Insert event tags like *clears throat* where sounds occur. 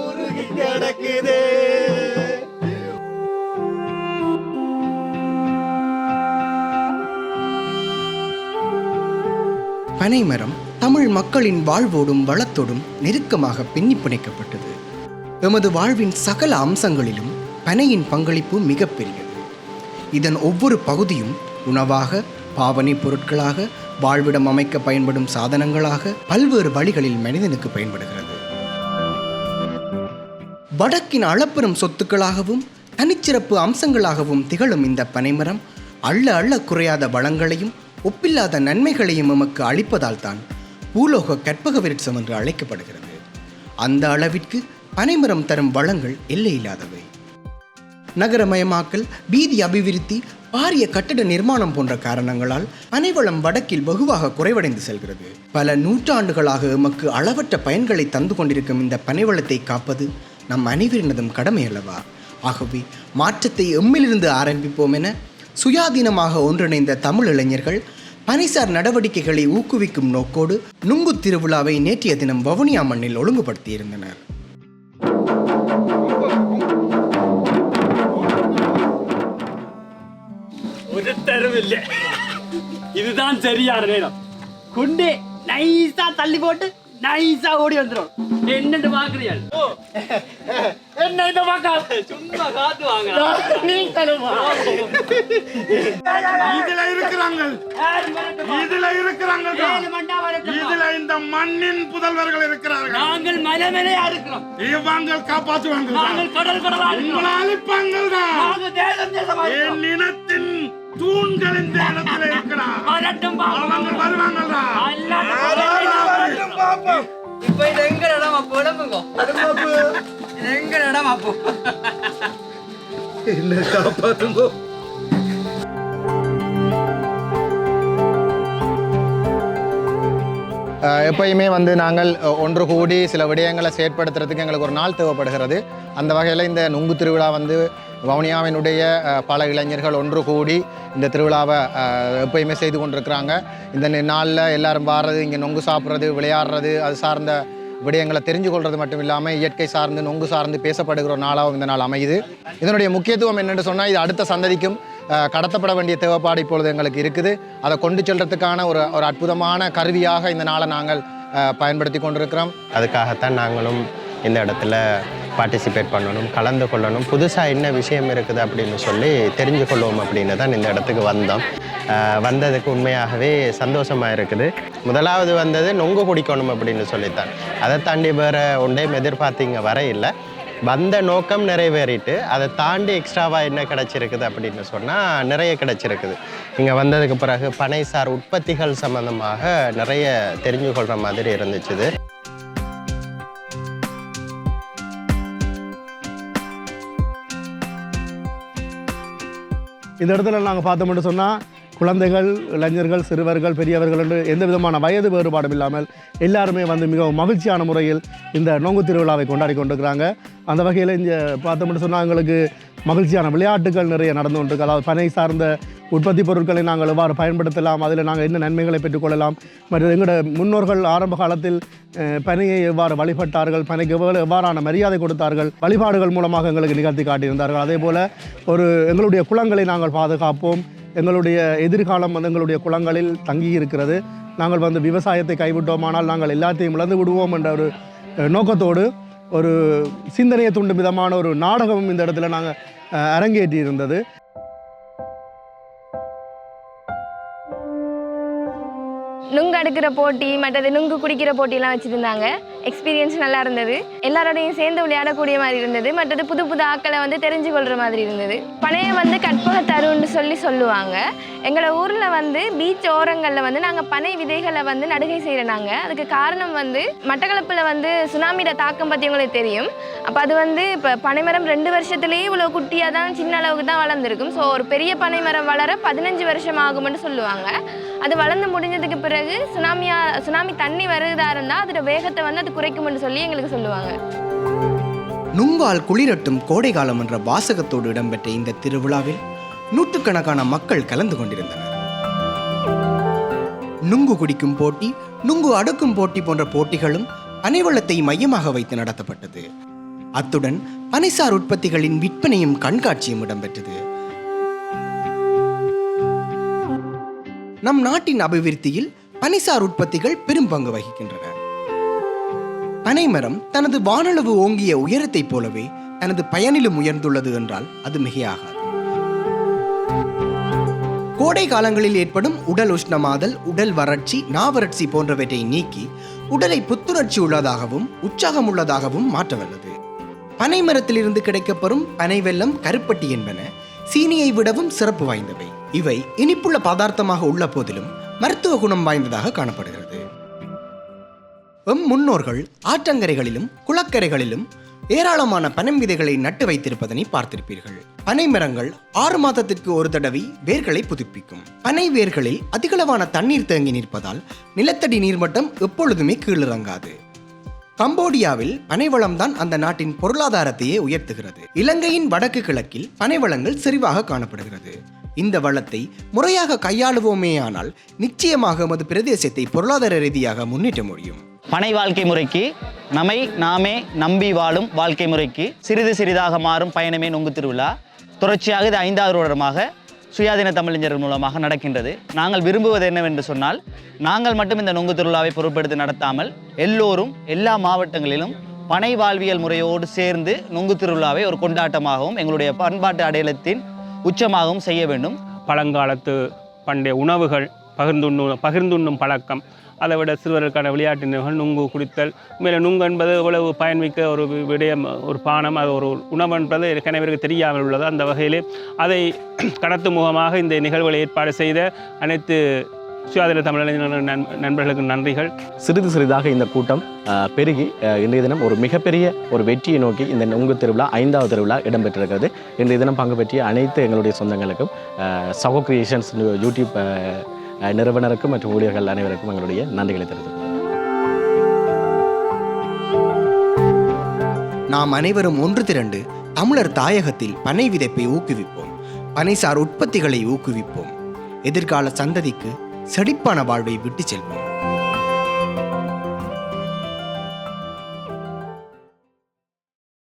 உருகி கிடக்குதே. பனைமரம் தமிழ் மக்களின் வாழ்வோடும் வளத்தோடும் நெருக்கமாக பின்னி பிணைக்கப்பட்டது எமது வாழ்வின் சகல அம்சங்களிலும் பனையின் பங்களிப்பு மிகப்பெரியது இதன் ஒவ்வொரு பகுதியும் உணவாக பாவனை பொருட்களாக வாழ்விடம் அமைக்க பயன்படும் சாதனங்களாக பல்வேறு வழிகளில் மனிதனுக்கு பயன்படுகிறது. வடக்கின் அளப்பெரும் சொத்துக்களாகவும் தனிச்சிறப்பு அம்சங்களாகவும் திகழும் இந்த பனைமரம் அள்ள அள்ள குறையாத வளங்களையும் ஒப்பில்லாத நன்மைகளையும் நமக்கு அளிப்பதால் தான் பூலோக கற்பக விருட்சம் என்று அழைக்கப்படுகிறது. அந்த அளவிற்கு பனைமரம் தரும் வளங்கள் எல்லையில்லாதவை. நகரமயமாக்கல் வீதி அபிவிருத்தி பாரிய கட்டட நிர்மாணம் போன்ற காரணங்களால் பனைவளம் வடக்கில் வெகுவாக குறைவடைந்து செல்கிறது. பல நூற்றாண்டுகளாக எமக்கு அளவற்ற பயன்களை தந்து கொண்டிருக்கும் இந்த பனைவளத்தை காப்பது நம் அனைவரினதும் கடமை அல்லவா? ஆகவே மாற்றத்தை எம்மிலிருந்து ஆரம்பிப்போம் என சுயாதீனமாக ஒன்றிணைந்த தமிழ் இளைஞர்கள் பனிசார் நடவடிக்கைகளை ஊக்குவிக்கும் நோக்கோடு நுங்கு திருவிழாவை நேற்றைய தினம் வவுனியா மண்ணில் ஒழுங்குபடுத்தியிருந்தனர். ஒரு தரவில்ல. இதுதான் சரியான நேரம். குண்டு நைஸா தள்ளி போட்டு நைஸா ஓடி வந்துடும் என்னன்னு பாக்குறியாள் என்ன இந்த பாக்காத சும்மா காத்து வாங்க இதுல இருக்கிறாங்க இதுல இருக்கிறாங்க இதுல இந்த மண்ணின் புதல்வர்கள் இருக்கிறார்கள். நாங்கள் மலை மேலையா இருக்கிறோம். இவங்க காப்பாற்றுவாங்க நாங்கள் கடல் கடலா உங்களை அழிப்பாங்கள் தான். என் இனத்தின் தூண்கள் இந்த இடத்துல இருக்கிறார். வரட்டும் அவங்க பாப்போம். அல்லாஹ் இப்ப இது எங்க இடம் அப்போ உடம்புங்க இது எங்க இடம் அப்போ என்ன காப்பாத்துங்கோ எப்பயுமே வந்து நாங்கள் ஒன்று கூடி சில விடயங்களை செயற்படுத்துறதுக்கு எங்களுக்கு ஒரு நாள் தேவைப்படுகிறது. அந்த வகையில் இந்த நுங்கு திருவிழா வந்து வவுனியாவினுடைய பல இளைஞர்கள் ஒன்று கூடி இந்த திருவிழாவை எப்பயுமே செய்து கொண்டிருக்கிறாங்க. இந்த நாளில் எல்லாரும் வாடுறது இங்கே நொங்கு சாப்பிட்றது விளையாடுறது அது சார்ந்த விடயங்களை தெரிஞ்சு கொள்வது மட்டும் இல்லாமல் இயற்கை சார்ந்து நொங்கு சார்ந்து பேசப்படுகிற ஒரு நாளாகவும் இந்த நாள் அமையுது. இதனுடைய முக்கியத்துவம் என்னென்னு சொன்னால் இது அடுத்த சந்ததிக்கும் கடத்தப்பட வேண்டிய தேவைப்பாடு இப்பொழுது எங்களுக்கு இருக்குது. அதை கொண்டு செல்றதுக்கான ஒரு ஒரு அற்புதமான கருவியாக இந்த நாளை நாங்கள் பயன்படுத்தி கொண்டிருக்கிறோம். அதுக்காகத்தான் நாங்களும் இந்த இடத்துல பார்ட்டிசிபேட் பண்ணணும் கலந்து கொள்ளணும். புதுசாக என்ன விஷயம் இருக்குது அப்படின்னு சொல்லி தெரிஞ்சு கொள்வோம் அப்படின்னு தான் இந்த இடத்துக்கு வந்தோம். வந்ததுக்கு உண்மையாகவே சந்தோஷமாக இருக்குது. முதலாவது வந்தது நொங்கு குடிக்கணும் அப்படின்னு சொல்லித்தான். அதை தாண்டி வேறு ஒன்றையும் எதிர்பார்த்தீங்க வர இல்லை. வந்த நோக்கம் நிறைவேறிட்டு அதை தாண்டி எக்ஸ்ட்ராவாக என்ன கிடச்சிருக்குது அப்படின்னு சொன்னால் நிறைய கிடச்சிருக்குது. இங்கே வந்ததுக்கு பிறகு பனைசார் உற்பத்திகள் சம்மந்தமாக நிறைய தெரிஞ்சு கொள்கிற மாதிரி இருந்துச்சுது. இந்த இடத்துல நாங்கள் பார்த்தோம்னு சொன்னால் குழந்தைகள் இளைஞர்கள் சிறுவர்கள் பெரியவர்கள் என்று எந்த விதமான வயது வேறுபாடும் இல்லாமல் எல்லாருமே வந்து மிகவும் மகிழ்ச்சியான முறையில் இந்த நோங்கு திருவிழாவை கொண்டாடி கொண்டிருக்கிறாங்க. அந்த வகையில் இங்கே பார்த்தோம்னு சொன்னால் எங்களுக்கு மகிழ்ச்சியான விளையாட்டுகள் நிறைய நடந்து கொண்டிருக்கு. அதாவது பனை சார்ந்த உற்பத்தி பொருட்களை நாங்கள் எவ்வாறு பயன்படுத்தலாம் அதில் நாங்கள் என்ன நன்மைகளை பெற்றுக்கொள்ளலாம் மற்றும் எங்களோட முன்னோர்கள் ஆரம்ப காலத்தில் பனையை எவ்வாறு வழிபட்டார்கள் பனைக்கு எவ்வளவு எவ்வாறான மரியாதை கொடுத்தார்கள் வழிபாடுகள் மூலமாக எங்களுக்கு நிகழ்த்தி காட்டியிருந்தார்கள். அதே போல் ஒரு எங்களுடைய குளங்களை நாங்கள் பாதுகாப்போம் எங்களுடைய எதிர்காலம் வந்து எங்களுடைய குளங்களில் தங்கி இருக்கிறது நாங்கள் வந்து விவசாயத்தை கைவிட்டோமானால் நாங்கள் எல்லாத்தையும் இழந்து விடுவோம் என்ற ஒரு நோக்கத்தோடு ஒரு சிந்தனையை தூண்டும் விதமான ஒரு நாடகமும் இந்த இடத்துல நாங்கள் அரங்கேற்றி இருந்தது நுங்கு அடுக்கிற போட்டி மற்றது நுங்கு குடிக்கிற போட்டியெல்லாம் வச்சுருந்தாங்க. எக்ஸ்பீரியன்ஸ் நல்லா இருந்தது. எல்லாரோடையும் சேர்ந்து விளையாடக்கூடிய மாதிரி இருந்தது. மற்றது புது புது ஆக்களை வந்து தெரிஞ்சு கொள்கிற மாதிரி இருந்தது. பனையை வந்து கற்பக தருன்னு சொல்லி சொல்லுவாங்க. எங்களோட ஊரில் வந்து பீச் ஓரங்களில் வந்து நாங்கள் பனை விதைகளை வந்து நடுகை செய்கிறோம் நாங்கள் அதுக்கு காரணம் வந்து மட்டக்களப்பில் வந்து சுனாமியோட தாக்கம் பற்றி உங்களுக்கு தெரியும். அப்போ அது வந்து இப்போ பனைமரம் ரெண்டு வருஷத்துலேயே இவ்வளோ குட்டியாக தான் சின்ன அளவுக்கு தான் வளர்ந்துருக்கும். ஸோ ஒரு பெரிய பனைமரம் வளர பதினஞ்சு வருஷம் ஆகும்னு சொல்லுவாங்க. அது வளர்ந்து முடிஞ்சதுக்கு பிறகு சுனாமியா சுனாமி தண்ணி வருதா இருந்தால் அதோட வேகத்தை வந்து அது குறைக்கும்னு சொல்லி எங்களுக்கு சொல்லுவாங்க. நுங்கால் குளிரட்டும் கோடைகாலம் என்ற வாசகத்தோடு இடம்பெற்ற இந்த திருவிழாவில் நூற்றுக்கணக்கான மக்கள் கலந்து கொண்டிருந்தனர். நுங்கு குடிக்கும் போட்டி நுங்கு அடுக்கும் போட்டி போன்ற போட்டிகளும் பனைவளத்தை மையமாக வைத்து நடத்தப்பட்டது. அத்துடன் பனைசார் உற்பத்திகளின் விற்பனையும் கண்காட்சியும் இடம்பெற்றது. நம் நாட்டின் அபிவிருத்தியில் பனிசார் உற்பத்திகள் பெரும் பங்கு வகிக்கின்றன. பனைமரம் தனது வானளவு ஓங்கிய உயரத்தைப் போலவே தனது பயனிலும் உயர்ந்துள்ளது என்றால் அது மிகையாகாது. கோடை காலங்களில் ஏற்படும் உடல் உஷ்ணமாதல் உடல் வறட்சி நாவறட்சி போன்றவற்றை நீக்கி உடலை புத்துணர்ச்சி உள்ளதாகவும் உற்சாகம் உள்ளதாகவும் மாற்ற வல்லது. பனை மரத்திலிருந்து கிடைக்கப்பெறும் பனை வெல்லம் கருப்பட்டி என்பன சீனியை விடவும் சிறப்பு வாய்ந்தவை. இவை இனிப்புள்ள பதார்த்தமாக உள்ள போதிலும் மருத்துவ குணம் வாய்ந்ததாக காணப்படுகிறது. எம் முன்னோர்கள் ஆற்றங்கரைகளிலும் குளக்கரைகளிலும் ஏராளமான பனம் விதைகளை நட்டு வைத்திருப்பதனை பார்த்திருப்பீர்கள். பனை மரங்கள் ஆறு மாதத்திற்கு ஒரு தடவை வேர்களை புதுப்பிக்கும். பனை வேர்களில் அதிகளவான தண்ணீர் தேங்கி நிற்பதால் நிலத்தடி நீர்மட்டம் எப்பொழுதுமே கீழிறங்காது. கம்போடியாவில் பனைவளம்தான் அந்த நாட்டின் பொருளாதாரத்தையே உயர்த்துகிறது. இலங்கையின் வடக்கு கிழக்கில் பனைவளங்கள் செறிவாக காணப்படுகிறது. இந்த வளத்தை முறையாக கையாளுவோமேயானால் நிச்சயமாக நமது பிரதேசத்தை பொருளாதார ரீதியாக முன்னேற்ற முடியும். பனை வாழ்க்கை முறைக்கு நம்மை நாமே நம்பி வாழும் வாழ்க்கை முறைக்கு சிறிது சிறிதாக மாறும் பயணமே நொங்கு திருவிழா. தொடர்ச்சியாக இது ஐந்தாவது வருடமாக சுயாதீன தமிழஞ்சர்கள் மூலமாக நடக்கின்றது. நாங்கள் விரும்புவது என்னவென்று சொன்னால் நாங்கள் மட்டும் இந்த நொங்கு திருவிழாவை பொருட்படுத்தி நடத்தாமல் எல்லோரும் எல்லா மாவட்டங்களிலும் பனை வாழ்வியல் முறையோடு சேர்ந்து நொங்கு திருவிழாவை ஒரு கொண்டாட்டமாகவும் எங்களுடைய பண்பாட்டு அடையாளத்தின் உச்சமாகவும் செய்ய வேண்டும். பழங்காலத்து பண்டைய உணவுகள் பகிர்ந்துண்ணு பகிர்ந்துண்ணும் பழக்கம். அதை விட சிறுவர்களுக்கான விளையாட்டு நிகழ்வுகள் நுங்கு குடித்தல். மேலே நுங்கு என்பது எவ்வளவு பயன்மிக்க ஒரு விடயம் ஒரு பானம் அது ஒரு உணவு என்பது கணவருக்கு தெரியாமல் உள்ளது. அந்த வகையிலே அதை *clears throat* கடத்து முகமாக இந்த நிகழ்வுகளை ஏற்பாடு செய்த அனைத்து சுயாதீன தமிழர் நண் நண்பர்களுக்கு நன்றிகள். சிறிது சிறிதாக இந்த கூட்டம் அஹ், பெருகி அஹ், இன்றைய தினம் ஒரு மிகப்பெரிய ஒரு வெற்றியை நோக்கி இந்த நொங்கு திருவிழா ஐந்தாவது திருவிழா இடம்பெற்றிருக்கிறது. இன்றைய தினம் பங்கு பற்றிய அனைத்து எங்களுடைய சொந்தங்களுக்கும் அஹ், சகோ கிரியேஷன்ஸ் யூடியூப் நிறுவனருக்கும் மற்றும் ஊழியர்கள் அனைவருக்கும் எங்களுடைய நன்றிகளை தெரிவித்துக் நாம் அனைவரும் ஒன்று திரண்டு தமிழர் தாயகத்தில் பனை விதைப்பை ஊக்குவிப்போம். பனைசார் உற்பத்திகளை ஊக்குவிப்போம். எதிர்கால சந்ததிக்கு செழிப்பான வாழ்வை விட்டுச் செல்வோம்.